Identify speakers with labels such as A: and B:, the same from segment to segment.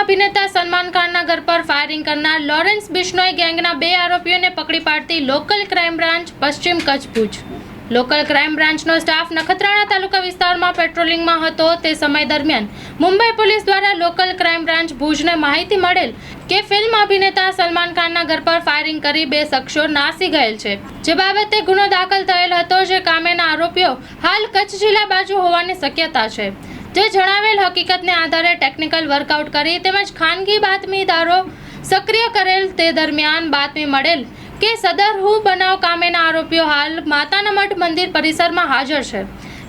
A: અભિનેતા સલમાન ખાનના ઘર પર ફાયરિંગ કરનાર લોરેન્સ બિશ્નોઈ ગેંગના બે આરોપીઓને પકડી પાડતી લોકલ ક્રાઇમ બ્રાન્ચ પશ્ચિમ કચ્છ ભુજ. લોકલ ક્રાઇમ બ્રાન્ચનો સ્ટાફ નખત્રાણા તાલુકા વિસ્તારમાં પેટ્રોલિંગમાં હતો તે સમય દરમિયાન. મુંબઈ પોલીસ દ્વારા લોકલ ક્રાઇમ બ્રાન્ચ ભુજને માહિતી મળેલ કે ફિલ્મ અભિનેતા સલમાન ખાનના ઘર પર ફાયરિંગ કરી બે શખ્સો નાસી ગયેલ છે. જે બાબતે ગુનો દાખલ થયેલ હતો જે કામેના આરોપીઓ હાલ કચ્છ જિલ્લા બાજુ હોવાની શક્યતા છે. જે જણાવેલ હકીકતને આધારે ટેકનિકલ વર્કઆઉટ કરી તેમજ ખાનગી બાતમીદારો સક્રિય કરેલ તે દરમિયાન બાતમી મળેલ કે સદરહુ બનાવ કામેના આરોપીઓ હાલ માતાના મઠ મંદિર પરિસરમાં હાજર છે.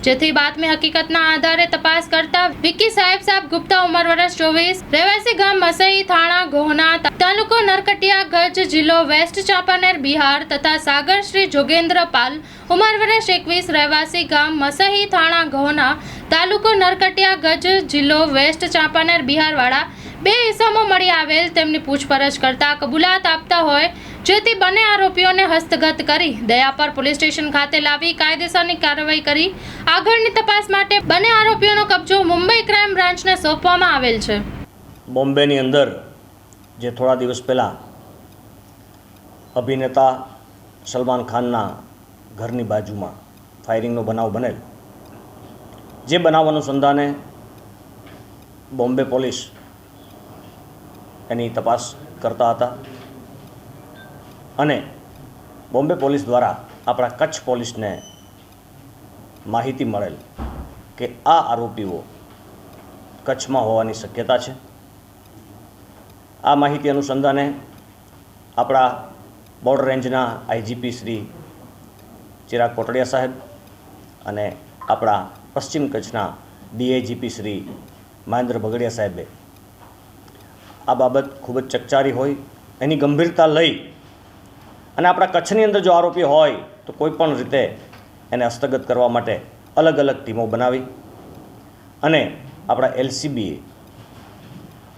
A: જેથી બાતમી હકીકતના આધારે તપાસ કરતા વિકી સાહેબ સાહેબ ગુપ્તા ઉંમર વર્ષ ચોવીસ, રહેવાસી ગામ મસઈ થાણા, ગોહના તાલુકો નરકટિયા ગજ જિલ્લો વેસ્ટ ચાંપાનેર, બિહાર તથા સાગર શ્રી જોગેન્દ્ર પાલ ઉંમર વર્ષ એકવીસ, રહેવાસી ગામ મસહી થાણા, ગોહના તાલુકો નરકટિયા ગજ જિલ્લો વેસ્ટ ચાંપાનેર બિહારવાળા બે ઇસમો મળી આવેલ તેમની પૂછપરછ કરતા કબૂલાત આપતા હોય જેથી બંને આરોપીઓને હસ્તગત કરી દયાપર પોલીસ સ્ટેશન ખાતે લાવી કાયદેસરની કાર્યવાહી કરી આગળની તપાસ માટે બંને આરોપીઓનો કબજો મુંબઈ ક્રાઇમ બ્રાન્ચને સોંપવામાં આવેલ છે.
B: બોમ્બેની અંદર જે થોડા દિવસ પહેલાં અભિનેતા સલમાન ખાનના ઘરની બાજુમાં ફાયરિંગનો બનાવ બનેલ જે બનાવ અનુસંધાને બોમ્બે પોલીસ એની તપાસ કરતા હતા. અને બોમ્બે પોલીસ દ્વારા આપણા કચ્છ પોલીસને માહિતી મળેલ કે આ આરોપીઓ કચ્છમાં હોવાની શક્યતા છે. આ માહિતી અનુસંધાને આપણા બોર્ડર રેન્જના આઈજીપી શ્રી ચિરાગ કોટડિયા સાહેબ અને આપણા પશ્ચિમ કચ્છના ડીએજીપી શ્રી મહેન્દ્ર બગડિયા સાહેબે. આ બાબત ખૂબ જ ચકચારી હોય, એની ગંભીરતા લઈ અને આપણા કચ્છની અંદર જો આરોપી હોય, તો કોઈ પણ રીતે એને હસ્તગત કરવા માટે અલગ અલગ ટીમો બનાવી અને આપણા એલસીબીએ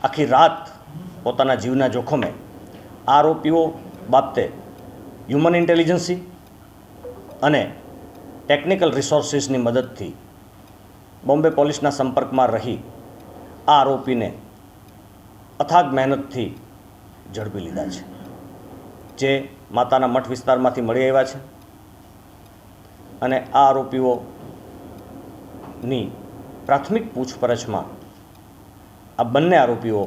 B: આખી રાત પોતાના જીવના જોખમે આરોપીઓ બાબતે હ્યુમન ઇન્ટેલિજન્સી અને ટેકનિકલ રિસોર્સિસની મદદથી બોમ્બે પોલીસના સંપર્કમાં રહી આ આરોપીને અથાગ મહેનતથી ઝડપી લીધા છે. જે માતાના મઠ વિસ્તારમાંથી મળી આવ્યા છે અને આ આરોપીઓની પ્રાથમિક પૂછપરછમાં આ બંને આરોપીઓ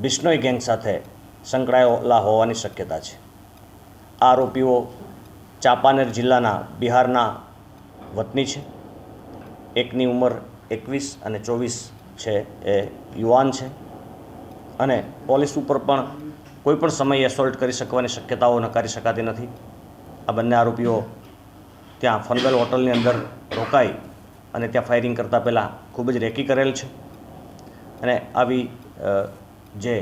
B: બિશ્નોઈ ગેંગ સાથે સંકળાયેલા હોવાની શક્યતા છે. આ આરોપીઓ ચાંપાનેર જિલ્લાના બિહારના વતની છે. એકની ઉંમર એકવીસ અને ચોવીસ છે એ યુવાન છે. અને પોલીસ ઉપર પણ કોઈ પણ સમયે એસોલ્ટ કરી શકવાની શક્યતાઓ નકારી શકાતી નથી. આ બંને આરોપીઓ ત્યાં ફંગલ હોટલની અંદર રોકાઈ અને ત્યાં ફાયરિંગ કરતાં પહેલાં ખૂબ જ રેકી કરેલ છે. અને આવી જે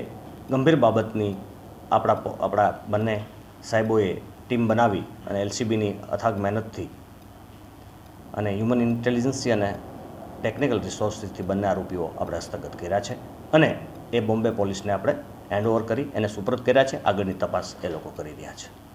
B: ગંભીર બાબતની આપણા આપણા બંને સાહેબોએ ટીમ બનાવી અને એલસીબીની અથાગ મહેનતથી અને હ્યુમન ઇન્ટેલિજન્સી અને ટેકનિકલ રિસોર્સિસથી બંને આરોપીઓ આપણે હસ્તગત કર્યા છે. અને એ બોમ્બે પોલીસને આપણે હેન્ડઓવર કરી, એને સુપરત કર્યા છે. આગળની તપાસ એ લોકો કરી રહ્યા છે.